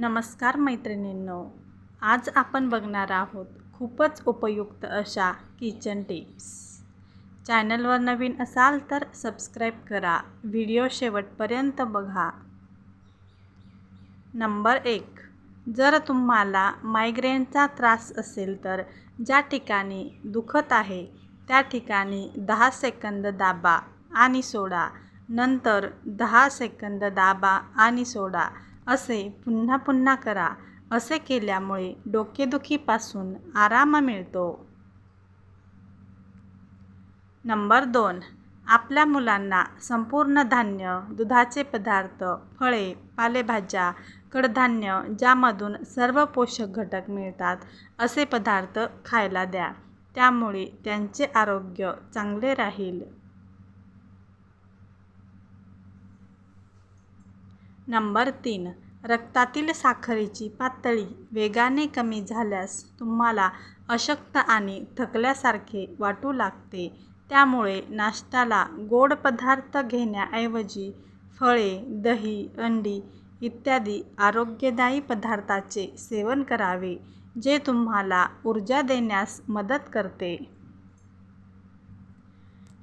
नमस्कार मैत्रिणींनो आज आपण बघणार आहोत खूपच उपयुक्त अशा किचन टिप्स. चॅनलवर नवीन असाल तर सबस्क्राईब करा व्हिडिओ शेवटपर्यंत बघा. नंबर एक जर तुम्हाला मायग्रेनचा त्रास असेल तर ज्या ठिकाणी दुखत आहे त्या ठिकाणी दहा सेकंद दाबा आणि सोडा. नंतर दहा सेकंद दाबा आणि सोडा. असे पुन्हा पुन्हा करा. असे केल्यामुळे डोकेदुखीपासून आराम मिळतो. नंबर दोन. आपल्या मुलांना संपूर्ण धान्य दुधाचे पदार्थ फळे पालेभाज्या कडधान्य ज्यामधून सर्व पोषक घटक मिळतात असे पदार्थ खायला द्या. त्यामुळे त्यांचे आरोग्य चांगले राहील. नंबर तीन. रक्तातील साखरेची पातळी वेगाने कमी झाल्यास तुम्हाला अशक्त आणि थकल्यासारखे वाटू लागते. त्यामुळे नाश्त्याला गोड पदार्थ घेण्याऐवजी फळे दही अंडी इत्यादी आरोग्यदायी पदार्थाचे सेवन करावे जे तुम्हाला ऊर्जा देण्यास मदत करते.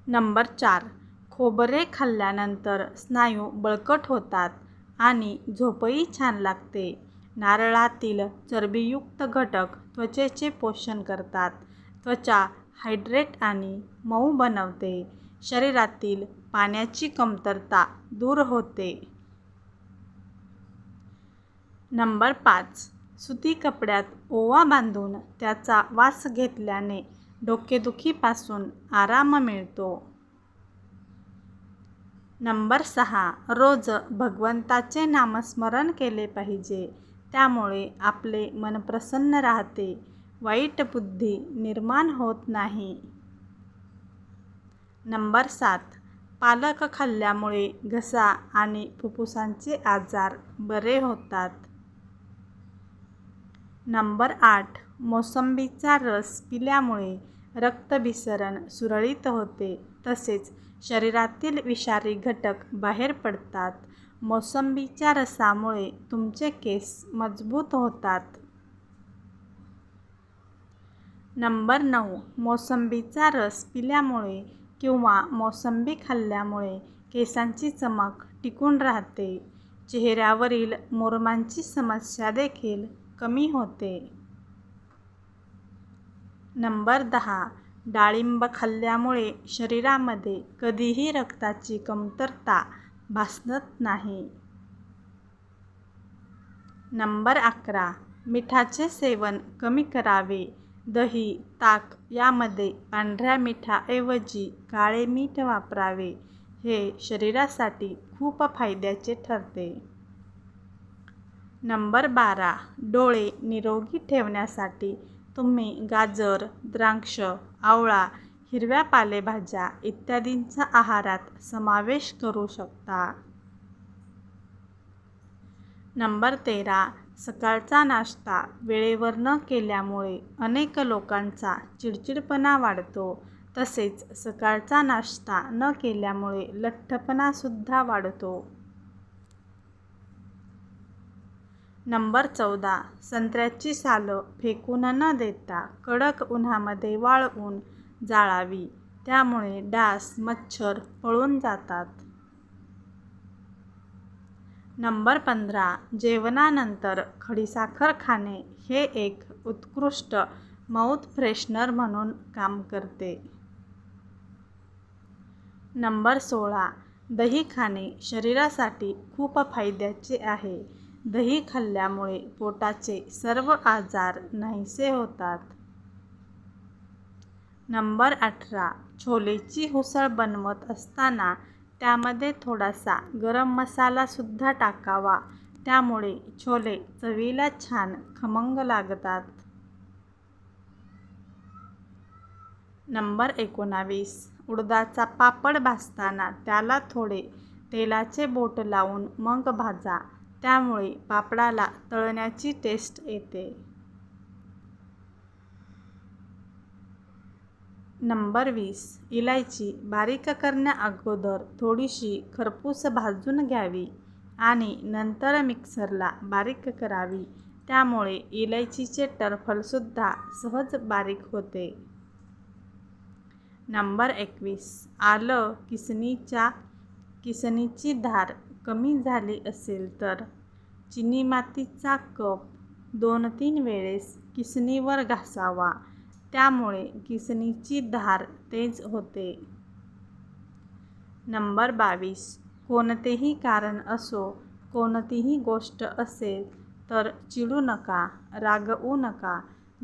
नंबर चार. खोबरे खाल्ल्यानंतर स्नायू बळकट होतात. आणि झोपही छान लागते. नारळातील चरबीयुक्त घटक त्वचेचे पोषण करतात. त्वचा हायड्रेट आणि मऊ बनवते. शरीरातील पाण्याची कमतरता दूर होते. नंबर पाच. सुती कपड्यात ओवा बांधून त्याचा वास घेतल्याने डोकेदुखीपासून आराम मिळतो. नंबर सहा. रोज भगवंताचे नामस्मरण केले पाहिजे. त्यामुळे आपले मन प्रसन्न राहते. वाईट बुद्धी निर्माण होत नाही. नंबर सात. पालक खाल्ल्यामुळे घसा आणि फुफ्फुसांचे आजार बरे होतात. नंबर आठ. मोसंबीचा रस पिल्यामुळे रक्तभिसरण सुरळीत होते. तसेच शरीरातील विषारी घटक बाहेर पडतात. मोसंबीच्या रसामुळे तुमचे केस मजबूत होतात. नंबर नऊ. मोसंबीचा रस पिल्यामुळे किंवा मोसंबी खाल्ल्यामुळे केसांची चमक टिकून राहते. चेहऱ्यावरील मोरमांची समस्या देखील कमी होते. नंबर दहा. डाळिंब खाल्ल्यामुळे शरीरामध्ये कधीही रक्ताची कमतरता भासत नाही. नंबर अकरा. मिठाचे सेवन कमी करावे. दही ताक यामध्ये पांढऱ्या मिठाऐवजी काळे मीठ वापरावे. हे शरीरासाठी खूप फायद्याचे ठरते. नंबर बारा. डोळे निरोगी ठेवण्यासाठी तुम्ही गाजर द्राक्ष आवळा हिरव्या पालेभाज्या इत्यादींचा आहारात समावेश करू शकता. नंबर तेरा. सकाळचा नाश्ता वेळेवर न केल्यामुळे अनेक लोकांचा चिडचिडपणा वाढतो. तसेच सकाळचा नाश्ता न केल्यामुळे लठ्ठपणासुद्धा वाढतो. नंबर चौदा. संत्र्याची सालं फेकून न देता कडक उन्हामध्ये वाळवून जाळावी. त्यामुळे डास मच्छर पळून जातात. नंबर पंधरा. जेवणानंतर खडीसाखर खाणे हे एक उत्कृष्ट माउथ फ्रेशनर म्हणून काम करते. नंबर सोळा. दही खाणे शरीरासाठी खूप फायद्याचे आहे. दही खाल्ल्यामुळे पोटाचे सर्व आजार नाहीसे होतात. नंबर अठरा. छोलेची उसळ बनवत असताना त्यामध्ये थोडासा गरम मसालासुद्धा टाकावा. त्यामुळे छोले चवीला छान खमंग लागतात. नंबर एकोणावीस. उडदाचा पापड भाजताना त्याला थोडे तेलाचे बोट लावून मग भाजा. त्यामुळे पापडाला तळण्याची टेस्ट येते. नंबर वीस. इलायची बारीक करण्या अगोदर थोडीशी खरपूस भाजून घ्यावी आणि नंतर मिक्सरला बारीक करावी. त्यामुळे इलायचीचे टरफलसुद्धा सहज बारीक होते. नंबर एकवीस. आलं किसनीच्या किसनीची धार कमी झाली असेल तर चिनी मातीचा कप दोन तीन वेळेस किसणीवर घासावा. त्यामुळे किसणीची धार तेज होते. नंबर बावीस. कोणतेही कारण असो कोणतीही गोष्ट असेल तर चिडू नका रागवू नका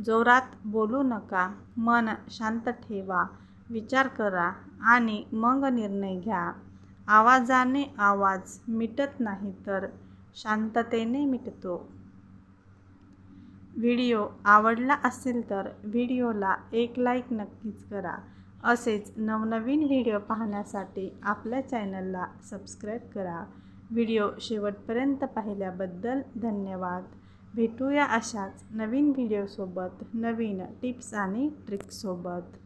जोरात बोलू नका मन शांत ठेवा विचार करा आणि मग निर्णय घ्या. आवाजाने आवाज मिटत नाही तर शांततेने मिटतो. व्हिडिओ आवडला असेल तर व्हिडिओला एक लाईक नक्कीच करा. असेच नवनवीन व्हिडिओ पाहण्यासाठी आपल्या चॅनलला सबस्क्राईब करा. व्हिडिओ शेवटपर्यंत पाहिल्याबद्दल धन्यवाद. भेटूया अशाच नवीन व्हिडिओसोबत नवीन टिप्स आणि ट्रिक्ससोबत.